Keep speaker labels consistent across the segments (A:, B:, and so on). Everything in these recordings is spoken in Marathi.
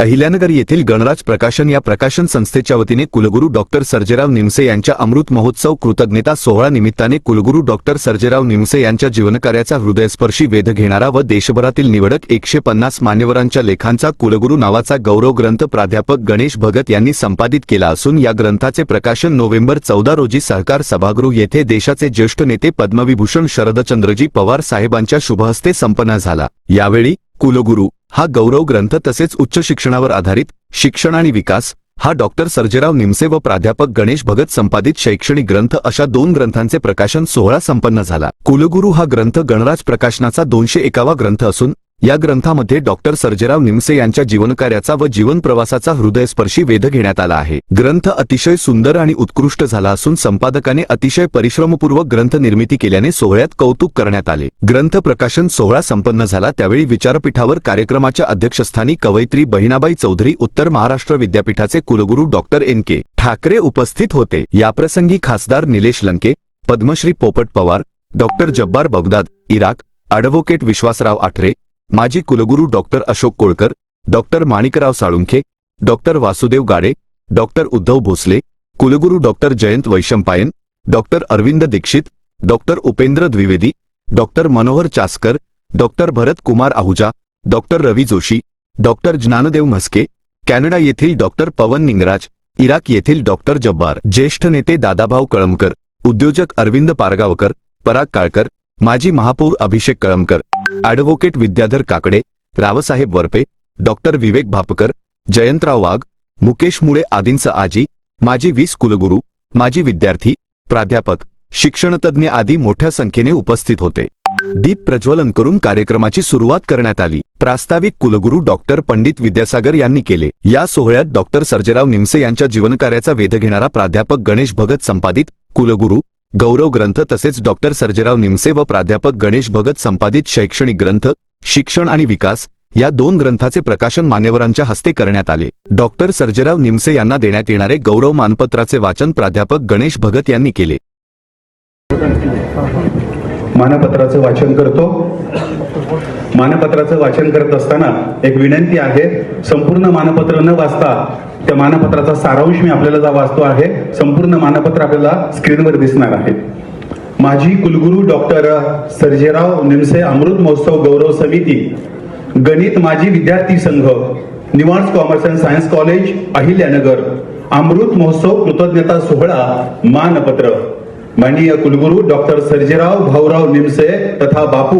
A: अहिल्यानगर येथील गणराज प्रकाशन या प्रकाशन संस्थेच्या वतीने कुलगुरू डॉक्टर सर्जेराव निमसे यांच्या अमृत महोत्सव कृतज्ञता सोहळा निमित्ताने कुलगुरू डॉक्टर सर्जेराव निमसे यांच्या जीवनकार्याचा हृदयस्पर्शी वेध घेणारा व देशभरातील निवडक एकशे पन्नास मान्यवरांच्या लेखांचा कुलगुरू नावाचा गौरव ग्रंथ प्राध्यापक गणेश भगत यांनी संपादित केला असून या ग्रंथाचे प्रकाशन नोव्हेंबर चौदा रोजी सहकार सभागृह येथे देशाचे ज्येष्ठ नेते पद्मविभूषण शरदचंद्रजी पवार साहेबांच्या शुभहस्ते संपन्न झाला. यावेळी कुलगुरू हा गौरव ग्रंथ तसेच उच्च शिक्षणावर आधारित शिक्षण आणि विकास हा डॉक्टर सर्जेराव निमसे व प्राध्यापक गणेश भगत संपादित शैक्षणिक ग्रंथ अशा दोन ग्रंथांचे प्रकाशन सोहळा संपन्न झाला. कुलगुरू हा ग्रंथ गणराज प्रकाशनाचा दोनशे एकावा ग्रंथ असून या ग्रंथामध्ये डॉक्टर सर्जेराव निमसे यांच्या जीवनकार्याचा व जीवन प्रवासाचा हृदयस्पर्शी वेध घेण्यात आला आहे. ग्रंथ अतिशय सुंदर आणि उत्कृष्ट झाला असून संपादकाने अतिशय परिश्रमपूर्वक ग्रंथ निर्मिती केल्याने सोहळ्यात कौतुक करण्यात आले. ग्रंथ प्रकाशन सोहळा संपन्न झाला त्यावेळी विचारपीठावर कार्यक्रमाच्या अध्यक्षस्थानी कवयित्री बहिणाबाई चौधरी उत्तर महाराष्ट्र विद्यापीठाचे कुलगुरू डॉक्टर एन. के. ठाकरे उपस्थित होते. याप्रसंगी खासदार Nilesh Lanke Padmashri Popat Pawar doctor Jabbar Baghdad Iraq advocate Vishwasrao Athare माजी कुलगुरू doctor Ashok Kolkar doctor Manikrao Salunkhe doctor Vasudev Gade doctor Uddhav Bhosale कुलगुरू doctor Jayant Vaishampayan doctor Arvind Dixit doctor Upendra Dwivedi doctor Manohar Chaskar doctor Bharat Kumar Ahuja doctor Ravi Joshi doctor Dnyandev Mhaske Canada येथील डॉक्टर पवन निंगराज इराक येथील डॉक्टर जब्बार ज्येष्ठ नेते दादाभाऊ कळमकर उद्योजक अरविंद पारगावकर पराग काळकर माजी महापौर अभिषेक कळमकर अॅडव्होकेट विद्याधर काकडे रावसाहेब वरपे डॉक्टर विवेक भापकर जयंतराव वाघ मुकेश मुळे आदींचं आजी माजी वीस कुलगुरू माजी विद्यार्थी प्राध्यापक शिक्षणतज्ज्ञ आदी मोठ्या संख्येने उपस्थित होते. दीप प्रज्वलन करून कार्यक्रमाची सुरुवात करण्यात आली. प्रास्ताविक कुलगुरू डॉक्टर पंडित विद्यासागर यांनी केले. या सोहळ्यात डॉक्टर सर्जेराव निमसे यांच्या जीवनकार्याचा वेध घेणारा प्राध्यापक गणेश भगत संपादित कुलगुरू गौरव ग्रंथ तसेच डॉक्टर सर्जेराव निमसे व प्राध्यापक गणेश भगत संपादित शैक्षणिक ग्रंथ शिक्षण आणि विकास या दोन ग्रंथाचे प्रकाशन मान्यवरांच्या हस्ते करण्यात आले. डॉक्टर सर्जेराव निमसे यांना देण्यात येणारे गौरव मानपत्राचे वाचन प्राध्यापक गणेश भगत यांनी केले.
B: मानपत्राचे वाचन करतो. मानपत्राचं वाचन करत असताना एक विनंती आहे संपूर्ण मानपत्र न वाचता त्या मानपत्राचा सारांश मी आपल्याला जा वाचतो आहे. संपूर्ण मानपत्र आपल्याला स्क्रीनवर दिसणार आहे. माझी कुलगुरू डॉक्टर सर्जेराव निमसे अमृत महोत्सव गौरव समिती गणित माजी विद्यार्थी संघ निवास commerce and science college Ahilyanagar अमृत महोत्सव कृतज्ञता सोहळा मानपत्र. माननीय कुलगुरू डॉक्टर सर्जेराव भाऊराव निमसे तथा बापू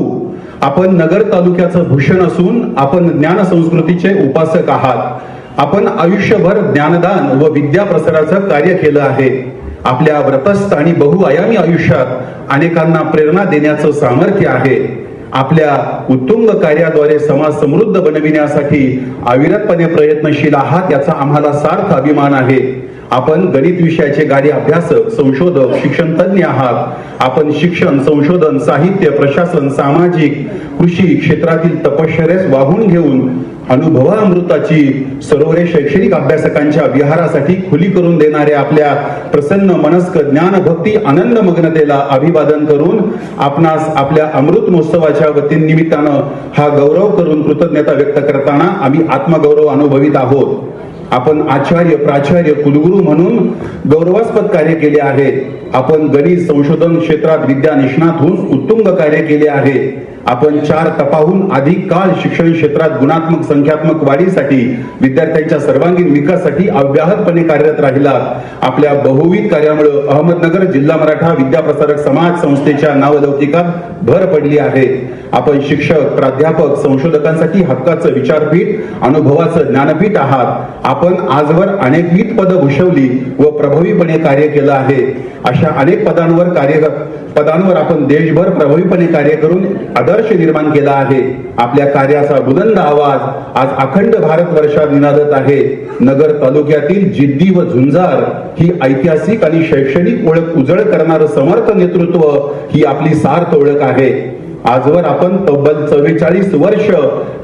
B: आपण नगर तालुक्याचं भूषण असून आपण ज्ञान संस्कृतीचे उपासक आहात. आपण आयुष्यभर ज्ञानदान व विद्या प्रसाराचं कार्य केलं आहे. आपल्या व्रतस्थ आणि बहुआयामी आयुष्यात अनेकांना प्रेरणा देण्याचं सामर्थ्य आहे. आपल्या उत्तुंग कार्याद्वारे समाज समृद्ध बनविण्यासाठी अविरतपणे प्रयत्नशील आहात याचा आम्हाला सार्थ अभिमान आहे. आपण गणित विषयाचे गाडी अभ्यासक संशोधक शिक्षण तज्ञ आहात. आपण शिक्षण संशोधन साहित्य प्रशासन सामाजिक कृषी क्षेत्रातील तपश्चर्यास वाहून घेऊन अनुभवामृताची सरोवरे शैक्षणिक अभ्यासकांच्या विहारासाठी खुली करून देणाऱ्या आपल्या प्रसन्न मनस्क ज्ञान भक्ती आनंद मग्नतेला अभिवादन करून आपणास आपल्या अमृत महोत्सवाच्या वती निमित्तानं हा गौरव करून कृतज्ञता व्यक्त करताना आम्ही आत्मगौरव अनुभवित आहोत. आपण आचार्य प्राचार्य कुलगुरू म्हणून गौरवास्पद कार्य केले आहे. आपण गणित संशोधन क्षेत्रात विद्या निष्णात होऊन उत्तुंग कार्य केले आहे. आपण चार तपाहून अधिक काळ शिक्षण क्षेत्रात गुणात्मक संख्यात्मक वाढीसाठी विद्यार्थ्यांच्या सर्वांगीण विकासासाठी अव्याहतपणे कार्यरत राहिला आपल्या बहुविध कार्यामुळे अहमदनगर जिल्हा मराठा विद्याप्रसारक समाज संस्थेच्या नावलौकिकात भर पडली आहे. आपण शिक्षक प्राध्यापक संशोधकांसाठी हक्काचं विचारपीठ अनुभवाचं ज्ञानपीठ आहात. आपण आजवर अनेकविध पदं भूषवली व प्रभावीपणे कार्य केलं आहे. अशा अनेक पदांवर कार्य पदांवर आपण देशभर प्रभावीपणे कार्य करून आदर्श निर्माण केला आहे. आपल्या कार्याचा बुलंद आवाज आज अखंड भारत वर्षात निनादत आहे. नगर तालुक्यातील जिद्दी व झुंजार ही ऐतिहासिक आणि शैक्षणिक ओळख उजळ करणारं समर्थ नेतृत्व ही आपली सार्थ ओळख आहे. आजवर आपण तब्बल चव्वेचाळीस वर्ष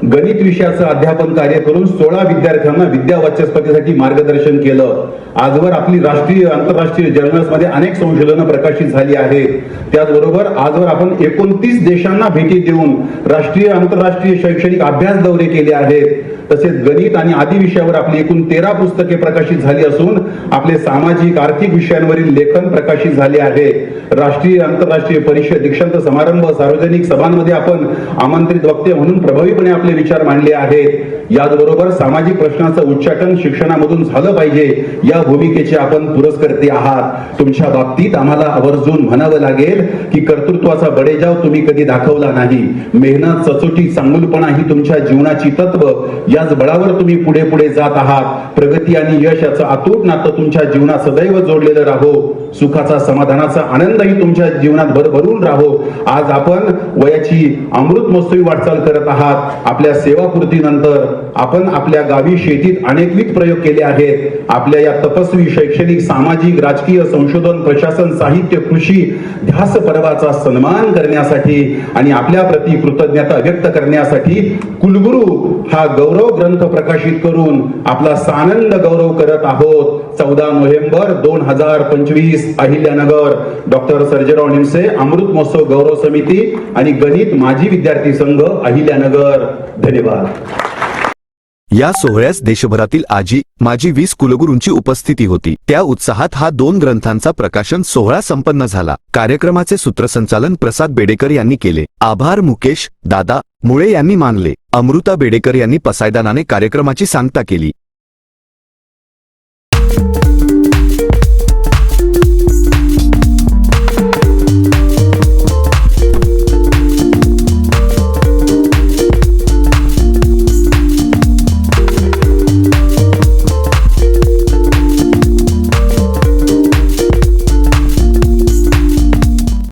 B: गणित विषयाचं अध्यापन कार्य करून सोळा विद्यार्थ्यांना विद्या वाचस्पतीसाठी मार्गदर्शन केलं. आजवर आपली राष्ट्रीय आंतरराष्ट्रीय जर्नल्समध्ये अनेक संशोधनं प्रकाशित झाली आहेत. त्याचबरोबर आजवर आपण एकोणतीस देशांना भेटी देऊन राष्ट्रीय आंतरराष्ट्रीय शैक्षणिक अभ्यास दौरे केले आहेत. तसेच गणित आणि आदी विषयावर आपली एकूण तेरा पुस्तके प्रकाशित झाली असून आपले सामाजिक आर्थिक विषयांवरील लेखन प्रकाशित झाले आहे. राष्ट्रीय आंतरराष्ट्रीय परिषद दीक्षांत समारंभ सार्वजनिक सभांमध्ये आपण आमंत्रित वक्ते म्हणून प्रभावीपणे आपले विचार मांडले आहेत. याचबरोबर सामाजिक प्रश्नांचं उच्चाटन शिक्षणामधून झालं पाहिजे या भूमिकेचे आपण पुरस्कर्ते आहात. तुमच्या बाबतीत आम्हाला आवर्जून म्हणावं लागेल की कर्तृत्वाचा बडेजाव तुम्ही कधी दाखवला नाही. मेहनत सचोटी चांगुलपणा ही तुमच्या जीवनाची तत्व याच बळावर तुम्ही पुढे पुढे जात आहात. प्रगती आणि यश याचं अतूट नातं तुमच्या जीवनात सदैव जोडलेलं राहो. सुखाचा समाधानाचा आनंदही तुमच्या जीवनात भरभरून राहो. आज आपण वयाची अमृत महोत्सवी वाटचाल करत आहात. आपल्या सेवापूर्तीनंतर आपण आपल्या गावी शेतीत अनेकविध प्रयोग केले आहेत. आपल्या या तपस्वी शैक्षणिक सामाजिक राजकीय संशोधन प्रशासन साहित्य कृषी ध्यास पर्वाचा सन्मान करण्यासाठी आणि आपल्या प्रति कृतज्ञता व्यक्त करण्यासाठी कुलगुरू हा गौरव ग्रंथ प्रकाशित करून आपला सानंद गौरव करत आहोत. चौदा नोव्हेंबर दोन हजार पंचवीस. अहिल्यानगर डॉक्टर सर्जेराव निमसे अमृत महोत्सव गौरव समिती आणि गणित माजी विद्यार्थी संघ अहिल्यानगर धन्यवाद.
A: या सोहळ्यास देशभरातील आजी माजी वीस कुलगुरूंची उपस्थिती होती. त्या उत्साहात हा दोन ग्रंथांचा प्रकाशन सोहळा संपन्न झाला. कार्यक्रमाचे सूत्रसंचालन प्रसाद बेडेकर यांनी केले. आभार मुकेश दादा मुळे यांनी मानले. अमृता बेडेकर यांनी पसायदानाने कार्यक्रमाची सांगता केली.